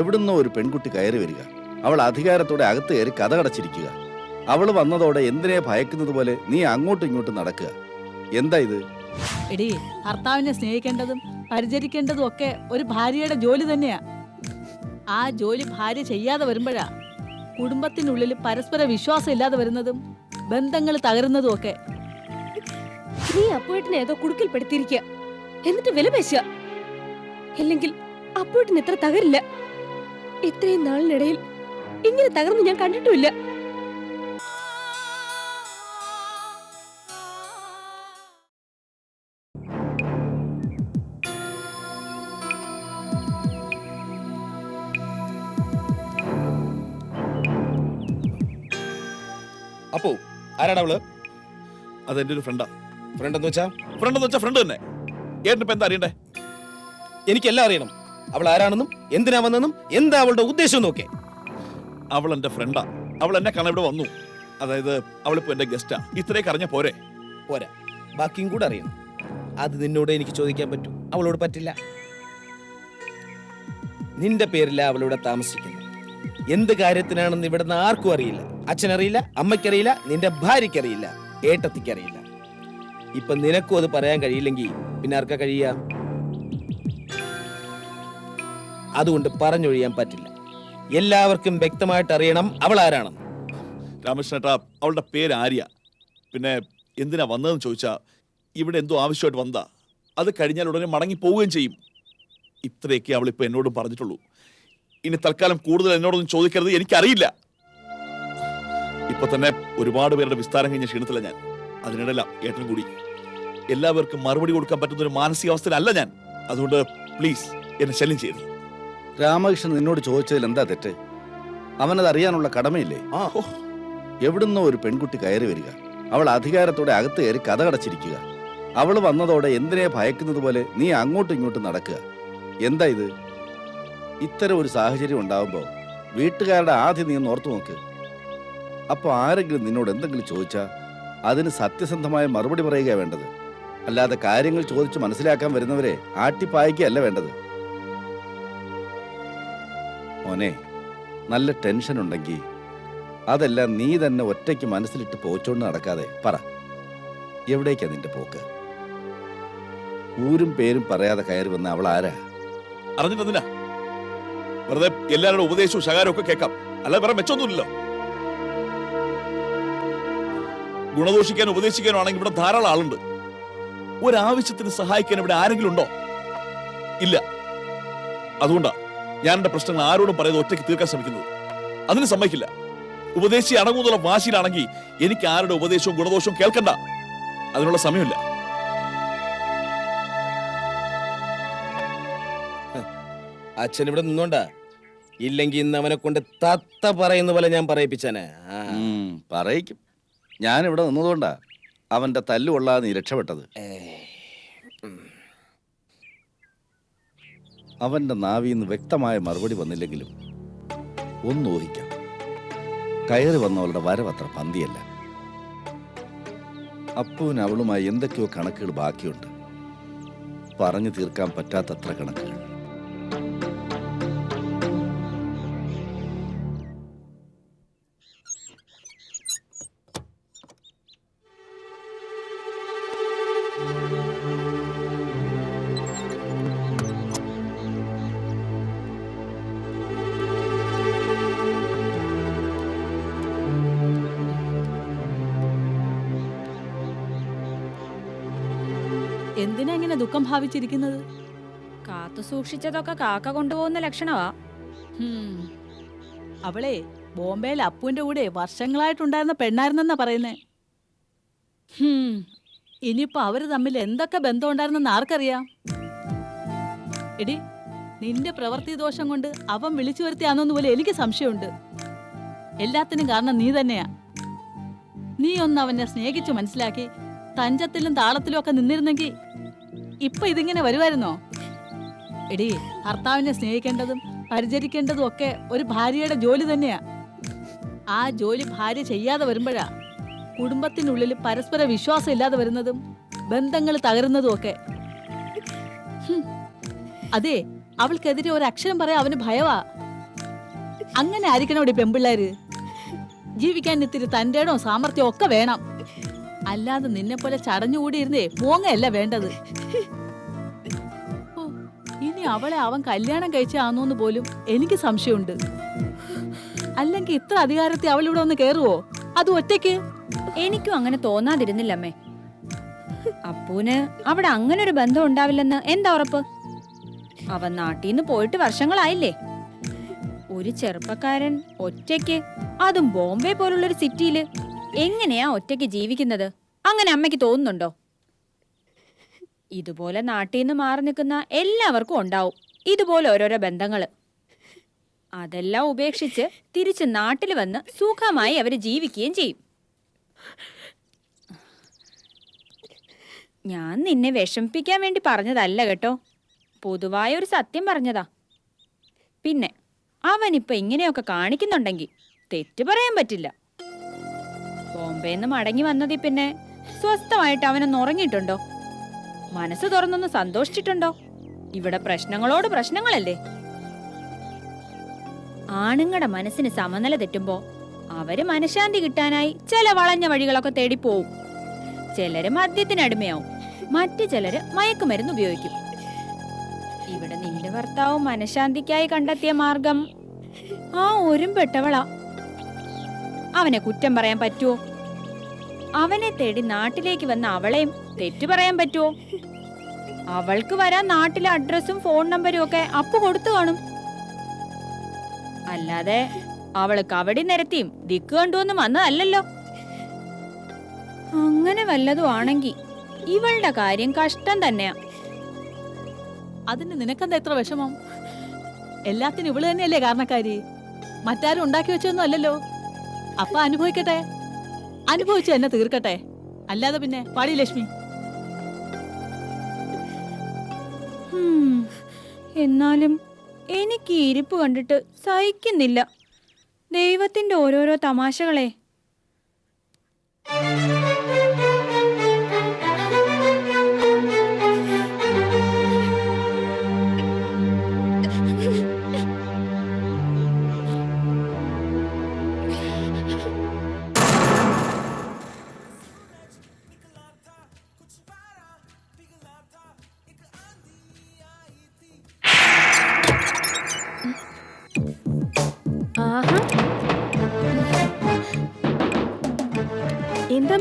എവിടുന്നോ ഒരു പെൺകുട്ടി കയറി വരിക. അവൾ അധികാരത്തോടെ അകത്ത് കയറി കഥകടച്ചിരിക്കുക. അവൾ വന്നതോടെ എന്തിനെ ഭയക്കുന്നത് പോലെ നീ അങ്ങോട്ടും ഇങ്ങോട്ടും നടക്കുക. എന്താ ഇത്? എടി ഭർത്താവിനെ സ്നേഹിക്കേണ്ടതും പരിചരിക്കേണ്ടതും ഒക്കെ ഒരു ഭാര്യയുടെ ജോലി തന്നെയാ. ആ ജോലി ഭാര്യ ചെയ്യാതെ വരുമ്പോഴാ കുടുംബത്തിനുള്ളിൽ പരസ്പര വിശ്വാസം ഇല്ലാതെ വരുന്നതും ബന്ധങ്ങൾ തകരുന്നതും ഒക്കെ. നീ അപ്പുവേട്ടിനെ ഏതോ കുടുക്കിൽപ്പെടുത്തിയിരിക്കുക എന്നിട്ട് വില പേശുക അല്ലെങ്കിൽ അപ്പുവേട്ടിന് ഇത്ര തകരില്ല. ഇത്രയും നാളിനിടയിൽ ഇങ്ങനെ തകർന്ന് ഞാൻ കണ്ടിട്ടുമില്ല. അപ്പോ ആരാടാ അവൾ? അതെന്റെ ഒരു ഫ്രണ്ടാ ഫ്രണ്ട് എന്ന് വെച്ചാ? ഫ്രണ്ട് എന്ന് വെച്ചാ ഫ്രണ്ട് തന്നെ. ഏട്ടനിപ്പോ എന്താ അറിയണ്ടേ? എനിക്കെല്ലാം അറിയണം. അവൾ ആരാണെന്നും എന്തിനാ വന്നെന്നും എന്താ അവളുടെ ഉദ്ദേശം നോക്കേ അവൾ എന്റെ ഫ്രണ്ടാ അവൾ എന്നെ കാണാൻ ഇവിടെ വന്നു. അതായത് അവളിപ്പോ എന്റെ ഗസ്റ്റാ ഇത്രയൊക്കെ അറിഞ്ഞ പോരെ? പോരാ. ബാക്കിയും കൂടെ അറിയണം. അത് നിന്നോട് എനിക്ക് ചോദിക്കാൻ പറ്റും. അവളോട് പറ്റില്ല. നിന്റെ പേരില അവളിവിടെ താമസിക്കുന്നു എന്ത് കാര്യത്തിനാണെന്ന് ഇവിടുന്ന് ആർക്കും അറിയില്ല. അച്ഛനറിയില്ല അമ്മയ്ക്കറിയില്ല നിന്റെ ഭാര്യയ്ക്കറിയില്ല ഏട്ടത്തിക്കറിയില്ല. ഇപ്പൊ നിനക്കും അത് പറയാൻ കഴിയില്ലെങ്കിൽ പിന്നെ ആർക്കാ കഴിയുക? അതുകൊണ്ട് പറഞ്ഞൊഴിയാൻ പറ്റില്ല. എല്ലാവർക്കും വ്യക്തമായിട്ട് അറിയണം അവൾ ആരാണെന്ന്. രാമകൃഷ്ണേട്ടാ അവളുടെ പേര് ആര്യ. പിന്നെ എന്തിനാ വന്നതെന്ന് ചോദിച്ചാ ഇവിടെ എന്തോ ആവശ്യമായിട്ട് വന്നതാ. അത് കഴിഞ്ഞാൽ ഉടനെ മടങ്ങി പോവുകയും ചെയ്യും. ഇത്രയൊക്കെ അവളിപ്പോ എന്നോടും പറഞ്ഞിട്ടുള്ളൂ. ഇനി തൽക്കാലം കൂടുതൽ എന്നോടൊന്നും ചോദിക്കരുത് എനിക്കറിയില്ല. ഇപ്പൊ തന്നെ ഒരുപാട് പേരുടെ വിസ്താരം കഴിഞ്ഞ ക്ഷീണത്തില ഞാൻ. അതിനിടയില്ല ഏട്ടൻ കൂടി. എല്ലാവർക്കും മറുപടി കൊടുക്കാൻ പറ്റുന്ന ഒരു മാനസികാവസ്ഥയിലല്ല ഞാൻ. അതുകൊണ്ട് പ്ലീസ് എന്നെ ശല്യം ചെയ്യരുത്. രാമകൃഷ്ണൻ നിന്നോട് ചോദിച്ചതിൽ എന്താ തെറ്റ്? അവനത് അറിയാനുള്ള കടമയില്ലേ? ആ. എവിടുന്നോ ഒരു പെൺകുട്ടി കയറി വരിക. അവൾ അധികാരത്തോടെ അകത്ത് കയറി കഥകടച്ചിരിക്കുക. അവൾ വന്നതോടെ എന്തിനെ ഭയക്കുന്നത് പോലെ നീ അങ്ങോട്ടും ഇങ്ങോട്ടും നടക്കുക. എന്താ ഇത്? ഇത്തരം ഒരു സാഹചര്യം ഉണ്ടാവുമ്പോൾ വീട്ടുകാരുടെ ആദ്യം നീ ഒന്ന് ഓർത്തു നോക്ക്. അപ്പോൾ ആരെങ്കിലും നിന്നോട് എന്തെങ്കിലും ചോദിച്ചാൽ അതിന് സത്യസന്ധമായ മറുപടി പറയുക വേണ്ടത്. അല്ലാതെ കാര്യങ്ങൾ ചോദിച്ച് മനസ്സിലാക്കാൻ വരുന്നവരെ ആട്ടിപ്പായിക്കുകയല്ല വേണ്ടത്. മോനെ നല്ല ടെൻഷൻ ഉണ്ടെങ്കിൽ അതെല്ലാം നീ തന്നെ ഒറ്റയ്ക്ക് മനസ്സിലിട്ട് പോച്ചോണ്ട് നടക്കാതെ പറ. എവിടേക്കാ നിന്റെ പോക്ക്? ഊരും പേരും പറയാതെ കയറി വന്ന അവൾ ആരാ? അറിഞ്ഞിരുന്നില്ല വെറുതെ എല്ലാവരുടെ ഉപദേശവും ശകാരവും ഒക്കെ കേൾക്കാം. അല്ലാതെ വേറെ മെച്ചൊന്നുമില്ലല്ലോ ഗുണദോഷിക്കാനും ഉപദേശിക്കാനും ആണെങ്കിൽ ഇവിടെ ധാരാളം ആളുണ്ട്. ഒരാവശ്യത്തിന് സഹായിക്കാൻ ഇവിടെ ആരെങ്കിലും ഉണ്ടോ? ഇല്ല. അതുകൊണ്ടാ ഞാൻ എന്റെ പ്രശ്നങ്ങൾ ആരോടും പറയുന്നത് ഒറ്റയ്ക്ക് തീർക്കാൻ ശ്രമിക്കുന്നത്. അതിന് സമ്മതിക്കില്ല. ഉപദേശി അടങ്ങുന്നുള്ള വാശിയിലാണെങ്കിൽ എനിക്ക് ആരുടെ ഉപദേശവും ഗുണദോഷവും കേൾക്കണ്ട. അതിനുള്ള സമയമില്ല. അച്ഛൻ ഇവിടെ നിന്നോണ്ട? ഇല്ലെങ്കിൽ ഇന്ന് അവനെ കൊണ്ട് തത്ത പറയുന്ന പോലെ ഞാൻ പറയിപ്പിച്ചാനെ. ആ. ഞാൻ പറയിക്കും. ഞാനിവിടെ നിന്നതുകൊണ്ടാ അവന്റെ തല്ലു കൊള്ളാതെ നീ രക്ഷപ്പെട്ടത്. ഏയ്. നാവിൽ നിന്ന് വ്യക്തമായ മറുപടി വന്നില്ലെങ്കിലും ഒന്ന് ഊഹിക്കാം കയറി വന്നവളുടെ വരവത്ര പന്തിയല്ല. അപ്പുവിന് അവളുമായി എന്തൊക്കെയോ കണക്കുകൾ ബാക്കിയുണ്ട്. പറഞ്ഞു തീർക്കാൻ പറ്റാത്തത്ര കണക്കുകൾ. എന്തിനാ ഇങ്ങനെ ദുഃഖം ഭാവിച്ചിരിക്കുന്നത്? കാത്തു സൂക്ഷിച്ചതൊക്കെ കാക്ക കൊണ്ടുപോകുന്ന ലക്ഷണമാ അവളെ ബോംബെയിൽ അപ്പുവിന്റെ കൂടെ വർഷങ്ങളായിട്ടുണ്ടായിരുന്ന പെണ്ണായിരുന്നെന്നാ പറയുന്നേ. ഇനിയിപ്പോ അവർ തമ്മിൽ എന്തൊക്കെ ബന്ധം ഉണ്ടായിരുന്നെന്ന് ആർക്കറിയാം? എടി നിന്റെ പ്രവൃത്തി ദോഷം കൊണ്ട് അവൻ വിളിച്ചു വരുത്തിയാന്നോന്ന് പോലെ എനിക്ക് സംശയമുണ്ട്. എല്ലാത്തിനും കാരണം നീ തന്നെയാ. നീ ഒന്ന് അവനെ സ്നേഹിച്ചു മനസ്സിലാക്കി തഞ്ചത്തിലും താളത്തിലും ഒക്കെ നിന്നിരുന്നെങ്കിൽ ഇപ്പൊ ഇതിങ്ങനെ വരുമായിരുന്നോ എടി ഭർത്താവിനെ സ്നേഹിക്കേണ്ടതും പരിചരിക്കേണ്ടതും ഒക്കെ ഒരു ഭാര്യയുടെ ജോലി തന്നെയാ. ആ ജോലി ഭാര്യ ചെയ്യാതെ വരുമ്പോഴാ കുടുംബത്തിനുള്ളിൽ പരസ്പര വിശ്വാസം ഇല്ലാതെ വരുന്നതും ബന്ധങ്ങൾ തകരുന്നതും ഒക്കെ. അതെ അവൾക്കെതിരെ ഒരു അക്ഷരം പറയാൻ അവന് ഭയവാ. അങ്ങനെ ആയിരിക്കണം ഇവിടെ പെമ്പിള്ളേര്? ജീവിക്കാൻ ഇത്തിരി തന്റേടോ സാമർത്ഥ്യം ഒക്കെ വേണം. അല്ലാതെ നിന്നെ പോലെ ചടഞ്ഞുകൂടി ഇരുന്നേ മോങ്ങയല്ല വേണ്ടത്. അവളെ അവൻ കല്യാണം കഴിച്ചാന്നോന്ന് പോലും എനിക്ക് സംശയമുണ്ട്. അല്ലെങ്കിൽ ഇത്ര അധികാരത്തിൽ അവൾ ഇവിടെ ഒന്ന് കേറുവോ? അത് ഒറ്റയ്ക്ക്? എനിക്കും അങ്ങനെ തോന്നാതിരുന്നില്ലമ്മേ. അപ്പൂന് അവിടെ അങ്ങനെ ഒരു ബന്ധം ഉണ്ടാവില്ലെന്ന് എന്താ ഉറപ്പ്? അവൻ നാട്ടിൽ നിന്ന് പോയിട്ട് വർഷങ്ങളായില്ലേ? ഒരു ചെറുപ്പക്കാരൻ ഒറ്റയ്ക്ക് അതും ബോംബെ പോലുള്ളൊരു സിറ്റിയിൽ എങ്ങനെയാ ഒറ്റയ്ക്ക് ജീവിക്കുന്നത്? അങ്ങനെ അമ്മയ്ക്ക് തോന്നുന്നുണ്ടോ? ഇതുപോലെ നാട്ടിൽ നിന്ന് മാറി നിൽക്കുന്ന എല്ലാവർക്കും ഉണ്ടാവും. ഇതുപോലെ ഓരോരോ ബന്ധങ്ങൾ. അതെല്ലാം ഉപേക്ഷിച്ച് തിരിച്ച് നാട്ടിൽ വന്ന് സുഖമായി അവർ ജീവിക്കുകയും ചെയ്യും. ഞാൻ നിന്നെ വിഷമിപ്പിക്കാൻ വേണ്ടി പറഞ്ഞതല്ല കേട്ടോ. പൊതുവായ ഒരു സത്യം പറഞ്ഞതാ. പിന്നെ അവനിപ്പോ ഇങ്ങനെയൊക്കെ കാണിക്കുന്നുണ്ടെങ്കിൽ തെറ്റ് പറയാൻ പറ്റില്ല. ബോംബെന്ന് മടങ്ങി വന്നതിൽ പിന്നെ സ്വസ്ഥമായിട്ട് അവനൊന്ന് ഉറങ്ങിയിട്ടുണ്ടോ? മനസ്സ് തുറന്നൊന്ന് സന്തോഷിച്ചിട്ടുണ്ടോ? ഇവിടെ പ്രശ്നങ്ങളോട് പ്രശ്നങ്ങളല്ലേ? ആണുങ്ങളുടെ മനസ്സിന് സമനില തെറ്റുമ്പോ അവർ മനഃശാന്തി കിട്ടാനായി ചില വളഞ്ഞ വഴികളൊക്കെ തേടി പോവും. ചിലര് മദ്യത്തിനടിമയാവും മറ്റു ചിലര് മയക്കുമരുന്ന് ഉപയോഗിക്കും. ഇവിടെ നിന്റെ ഭർത്താവ് മനഃശാന്തിക്കായി കണ്ടെത്തിയ മാർഗം ആ ഒരുമ്പെട്ടവളാ. അവനെ കുറ്റം പറയാൻ പറ്റുമോ അവനെ തേടി നാട്ടിലേക്ക് വന്ന അവളെയും തെറ്റു പറയാൻ പറ്റുമോ അവൾക്ക് വരാൻ നാട്ടിലെ അഡ്രസ്സും ഫോൺ നമ്പരും ഒക്കെ അപ്പു കൊടുത്തു കാണും. അല്ലാതെ അവൾ കവടി നിരത്തിയും ദിക്ക് കണ്ടുവന്നും വന്നതല്ലല്ലോ അങ്ങനെ വല്ലതും ആണെങ്കി ഇവളുടെ കാര്യം കഷ്ടം തന്നെയാ. അതിന് നിനക്കെന്താ എത്ര വിഷമം? എല്ലാത്തിനും ഇവൾ തന്നെയല്ലേ കാരണക്കാരി. മറ്റാരും ഉണ്ടാക്കി വെച്ചൊന്നും അല്ലല്ലോ. അപ്പ അനുഭവിക്കട്ടെ. അനുഭവിച്ച് എന്നെ തീർക്കട്ടെ. അല്ലാതെ പിന്നെ പാടി ലക്ഷ്മി. എന്നാലും എനിക്ക് ഈ ഇരിപ്പ് കണ്ടിട്ട് സഹിക്കുന്നില്ല. ദൈവത്തിന്റെ ഓരോരോ തമാശകളെ.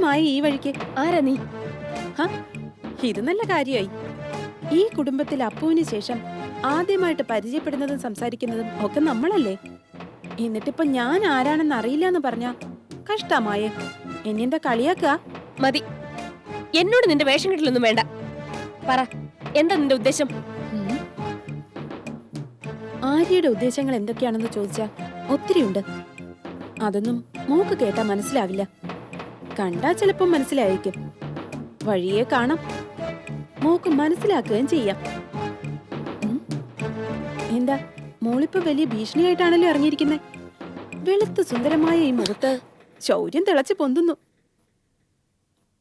മായ ഈ വഴിക്ക്. ആരാ നീ? ഹാ ഇത് നല്ല കാര്യമായി ഈ കുടുംബത്തിൽ അപ്പുവിന് ശേഷം ആദ്യമായിട്ട് പരിചയപ്പെടുന്നതും സംസാരിക്കുന്നതും ഒക്കെ നമ്മളല്ലേ? എന്നിട്ടിപ്പോ ഞാൻ ആരാണെന്ന് അറിയില്ല എന്ന് പറഞ്ഞ കഷ്ടമായേ. എന്നെന്താ കളിയാക്ക മതി. എന്നോട് നിന്റെ വേഷം കെട്ടലൊന്നും വേണ്ട. പറ എന്താ നിന്റെ ഉദ്ദേശം. ആര്യയുടെ ഉദ്ദേശങ്ങൾ എന്തൊക്കെയാണെന്ന് ചോദിച്ചാ ഒത്തിരിയുണ്ട്. അതൊന്നും മൂക്ക് കേട്ടാ മനസ്സിലാവില്ല. കണ്ടാ ചിലപ്പം മനസ്സിലായിരിക്കും വഴിയെ കാണാം. മോക്ക് മനസ്സിലാക്കുകയും ചെയ്യാം. എന്താ മോളിപ്പോ വലിയ ഭീഷണിയായിട്ടാണല്ലോ ഇറങ്ങിയിരിക്കുന്നത് വെളുത്ത് സുന്ദരമായ ഈ മുഖത്ത് ശൗര്യം തിളച്ച് പൊന്തുന്നു.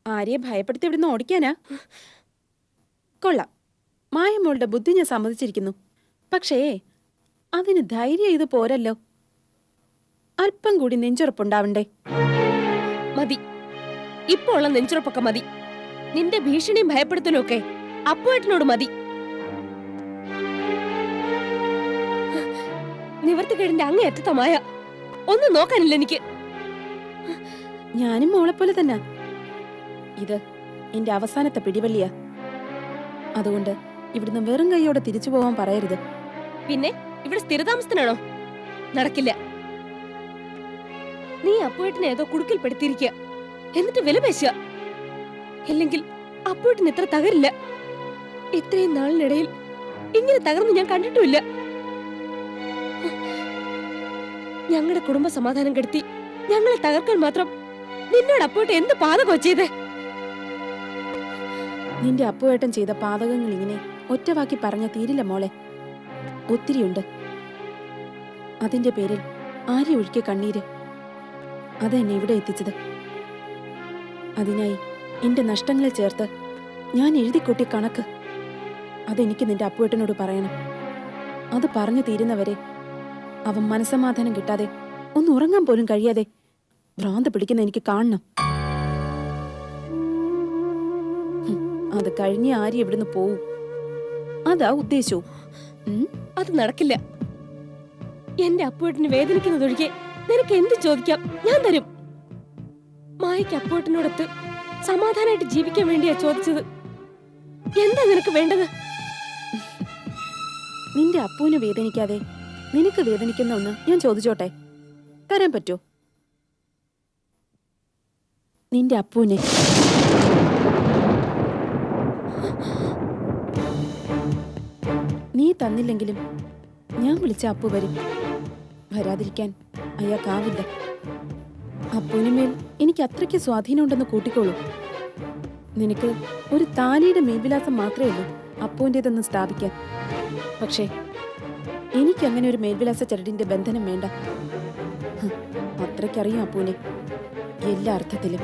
ആരെയെ ഭയപ്പെടുത്തി ഇവിടുന്ന് ഓടിക്കാനാ? കൊള്ളാം. മായമോളുടെ ബുദ്ധി ഞാൻ സമ്മതിച്ചിരിക്കുന്നു. പക്ഷേ അതിന് ധൈര്യം ഇത് പോരല്ലോ. അല്പം കൂടി നെഞ്ചുറപ്പുണ്ടാവണ്ടേ? മതി. ഇപ്പൊ ഉള്ള നെഞ്ചുറപ്പൊക്കെ മതി. നിന്റെ ഭീഷണിയും ഭയപ്പെടുത്തലൊക്കെ അപ്പുവേട്ടനോട് മതി. നിവർത്തിക്കേടിന്റെ അങ്ങേയറ്റത്തമായ ഒന്നും നോക്കാനില്ല എനിക്ക്. ഞാനും മോളെ പോലെ തന്നെ. ഇത് എന്റെ അവസാനത്തെ പിടിവള്ളിയാ. അതുകൊണ്ട് ഇവിടുന്ന് വെറും കൈയോടെ തിരിച്ചു പോവാൻ പറയരുത്. പിന്നെ ഇവിടെ സ്ഥിരതാമസത്തിനാണോ? നടക്കില്ല. നീ അപ്പുവേട്ടനെ ഏതോ കുടുക്കിൽ കുടുക്കിൽപ്പെടുത്തിയിരിക്കുക എന്നിട്ട് വില പേശുക. അല്ലെങ്കിൽ അപ്പോട്ടിന് ഇത്ര തകരില്ല. ഇത്രയും നാളിനിടയിൽ ഇങ്ങനെ തകർന്ന് ഞാൻ കണ്ടിട്ടുമില്ല. ഞങ്ങളുടെ കുടുംബ സമാധാനം കെടുത്തി ഞങ്ങളെ തകർക്കാൻ മാത്രം നിന്നോട് അപ്പോട്ട് എന്ത് പാതകോ ചെയ്തേ? നിന്റെ അപ്പുവേട്ടൻ ചെയ്ത പാതകങ്ങൾ ഇങ്ങനെ ഒറ്റവാക്കി പറഞ്ഞ തീരില്ല മോളെ. ഒത്തിരിയുണ്ട്. അതിന്റെ പേരിൽ ആര്യ ഒഴുക്കിയ കണ്ണീര്. അതെന്നെ ഇവിടെ എത്തിച്ചത്. അതിനായി എന്റെ നഷ്ടങ്ങളെ ചേർത്ത് ഞാൻ എഴുതിക്കൂട്ടി കണക്ക്. അതെനിക്ക് നിന്റെ അപ്പുവേട്ടനോട് പറയണം. അത് പറഞ്ഞു തീരുന്നവരെ അവൻ മനസമാധാനം കിട്ടാതെ ഒന്ന് ഉറങ്ങാൻ പോലും കഴിയാതെ ഭ്രാന്ത് പിടിക്കുന്ന എനിക്ക് കാണണം. അത് കഴിഞ്ഞ് ആര് ഇവിടുന്ന് പോവും. അതാ ഉദ്ദേശവും? അത് നടക്കില്ല. എന്റെ അപ്പുവേട്ടന് വേദനിക്കുന്നതൊഴികെ നിനക്ക് എന്ത് ചോദിക്കാം? ഞാൻ തരും. മായയ്ക്ക് അപ്പുവേട്ടിനോടൊത്ത് സമാധാനമായിട്ട് ജീവിക്കാൻ വേണ്ടിയാ ചോദിച്ചത്. എന്താ നിനക്ക് വേണ്ടത്? നിന്റെ അപ്പൂനെ വേദനിക്കാതെ നിനക്ക് വേദനിക്കുന്ന ഒന്ന് ഞാൻ ചോദിച്ചോട്ടെ? തരാൻ പറ്റോ? നിന്റെ അപ്പൂനെ നീ തന്നില്ലെങ്കിലും ഞാൻ വിളിച്ച അപ്പു വരും. വരാതിരിക്കാൻ അയാൾക്കാവില്ല അപ്പുവിനുമേൽ എനിക്ക് അത്രയ്ക്ക് സ്വാധീനമുണ്ടെന്ന് കൂട്ടിക്കോളൂ. നിനക്ക് ഒരു താലിയുടെ മേൽവിലാസം മാത്രമേ ഉള്ളൂ അപ്പോന്റേതെന്ന് സ്ഥാപിക്കാൻ. പക്ഷേ എനിക്ക് അങ്ങനെ ഒരു മേൽവിലാസ ചരടിന്റെ ബന്ധനം വേണ്ട. അത്രയ്ക്കറിയും അപ്പൂനെ എല്ലാ അർത്ഥത്തിലും.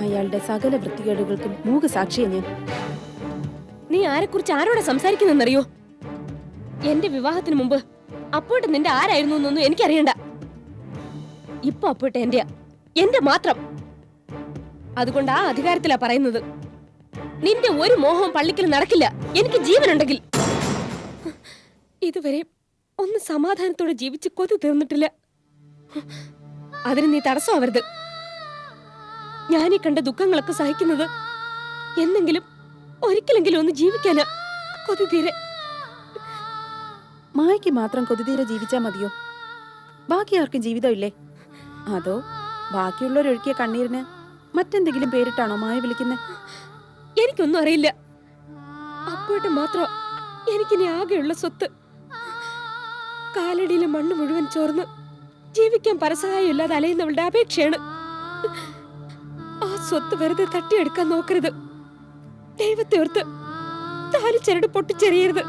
അയാളുടെ സകല വൃത്തികേടുകൾക്കും മൂക സാക്ഷിയെ ഞാൻ. നീ ആരെക്കുറിച്ച് ആരോടെ സംസാരിക്കുന്നെന്നറിയോ എന്റെ വിവാഹത്തിന് മുമ്പ് അപ്പോട്ട് നിന്റെ ആരായിരുന്നു എന്നൊന്നും എനിക്കറിയണ്ട. ഇപ്പൊ അപ്പോട്ട് എന്റെയാ? എന്റെ മാത്രം. അതുകൊണ്ട് ആ അധികാരത്തിലാ പറയുന്നത്. നിന്റെ ഒരു മോഹവും പള്ളിക്കൽ നടക്കില്ല. എനിക്ക് ജീവനുണ്ടെങ്കിൽ. ഇതുവരെ ഒന്ന് സമാധാനത്തോടെ ജീവിച്ച് കൊതി തീർന്നിട്ടില്ല. അതിന് നീ തടസ്സമാവരുത്. ഞാനീ കണ്ട ദുഃഖങ്ങളൊക്കെ സഹിക്കുന്നത് എന്നെങ്കിലും ഒരിക്കലെങ്കിലും ഒന്ന് ജീവിക്കാനാ. കൊതി തീരെ. മായയ്ക്ക് മാത്രം കൊതിതീരെ ജീവിച്ചാ മതിയോ? ബാക്കി ആർക്കും ജീവിതമില്ലേ? അതോ ബാക്കിയുള്ളവരൊഴുക്കിയ കണ്ണീരിന് മറ്റെന്തെങ്കിലും പേരിട്ടാണോ മായ വിളിക്കുന്നത് എനിക്കൊന്നും അറിയില്ല. അപ്പോട്ട് മാത്രം എനിക്കിനി ആകെയുള്ള സ്വത്ത്. കാലടിയിലെ മണ്ണ് മുഴുവൻ ചോർന്ന് ജീവിക്കാൻ പരസഹായം ഇല്ലാതെ അലയുന്നവളുടെ അപേക്ഷയാണ്. ആ സ്വത്ത് വെറുതെ തട്ടിയെടുക്കാൻ നോക്കരുത്. ദൈവത്തെ ഓർത്ത് ചരട് പൊട്ടിച്ചെറിയരുത്.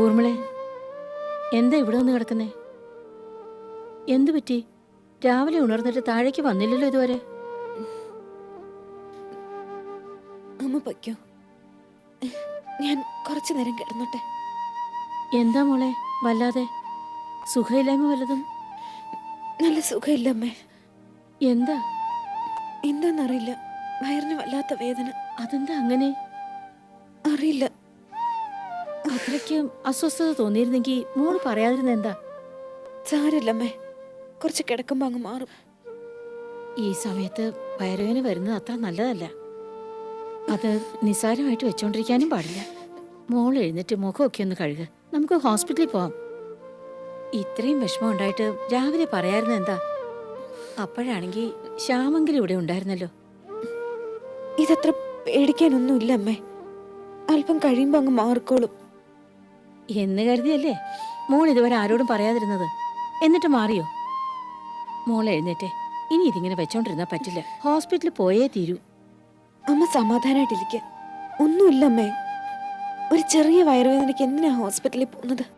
ഊർമിളെ എന്താ ഇവിടെ വന്ന് കിടക്കുന്നേ? എന്തു പറ്റി? രാവിലെ ഉണർന്നിട്ട് താഴേക്ക് വന്നില്ലല്ലോ ഇതുവരെ. അമ്മ പൊയ്ക്കോ. ഞാൻ കുറച്ചു നേരം കിടന്നോട്ടെ. എന്താ മോളെ വല്ലാതെ? സുഖമില്ലായ്മ വല്ലതും? നല്ല സുഖമില്ല അമ്മേ. എന്താ? എന്താന്നറിയില്ല. വയറിന് വല്ലാത്ത വേദന. അതെന്താ അങ്ങനെ? അറിയില്ല. അത്രയ്ക്ക് അസ്വസ്ഥത തോന്നിയിരുന്നെങ്കിൽ മോൾ പറയാതിരുന്ന എന്താ? സാരല്ലമ്മേ. കുറച്ച് കിടക്കുമ്പോ അങ്ങ് മാറും. ഈ സമയത്ത് വയറുവേന വരുന്നത് അത്ര നല്ലതല്ല. അത് നിസ്സാരമായിട്ട് വെച്ചോണ്ടിരിക്കാനും പാടില്ല. മോൾ എഴുന്നേറ്റ് മുഖമൊക്കെ ഒന്ന് കഴുക. നമുക്ക് ഹോസ്പിറ്റലിൽ പോവാം. ഇത്രയും വിഷമം ഉണ്ടായിട്ട് രാവിലെ പറയായിരുന്ന എന്താ? അപ്പോഴാണെങ്കിൽ ശ്യാമെങ്കിലും ഇവിടെ ഉണ്ടായിരുന്നല്ലോ. ഇതത്ര പേടിക്കാനൊന്നുമില്ല അമ്മേ അല്പം കഴിയുമ്പോ അങ്ങ് മാറിക്കോളും. എന്ന് കരുതിയല്ലേ? മോൾ ഇതുവരെ ആരോടും പറയാതിരുന്നത്. എന്നിട്ട് മാറിയോ? മോൾ എഴുന്നേറ്റേ. ഇനി ഇതിങ്ങനെ വെച്ചോണ്ടിരുന്നാ പറ്റില്ല. ഹോസ്പിറ്റലിൽ പോയേ തീരൂ. അമ്മ സമാധാനമായിട്ടിരിക്കുക ഒന്നുമില്ല അമ്മേ. ഒരു ചെറിയ വയറുവേദനയ്ക്ക് എന്തിനാ ഹോസ്പിറ്റലിൽ പോകുന്നത്?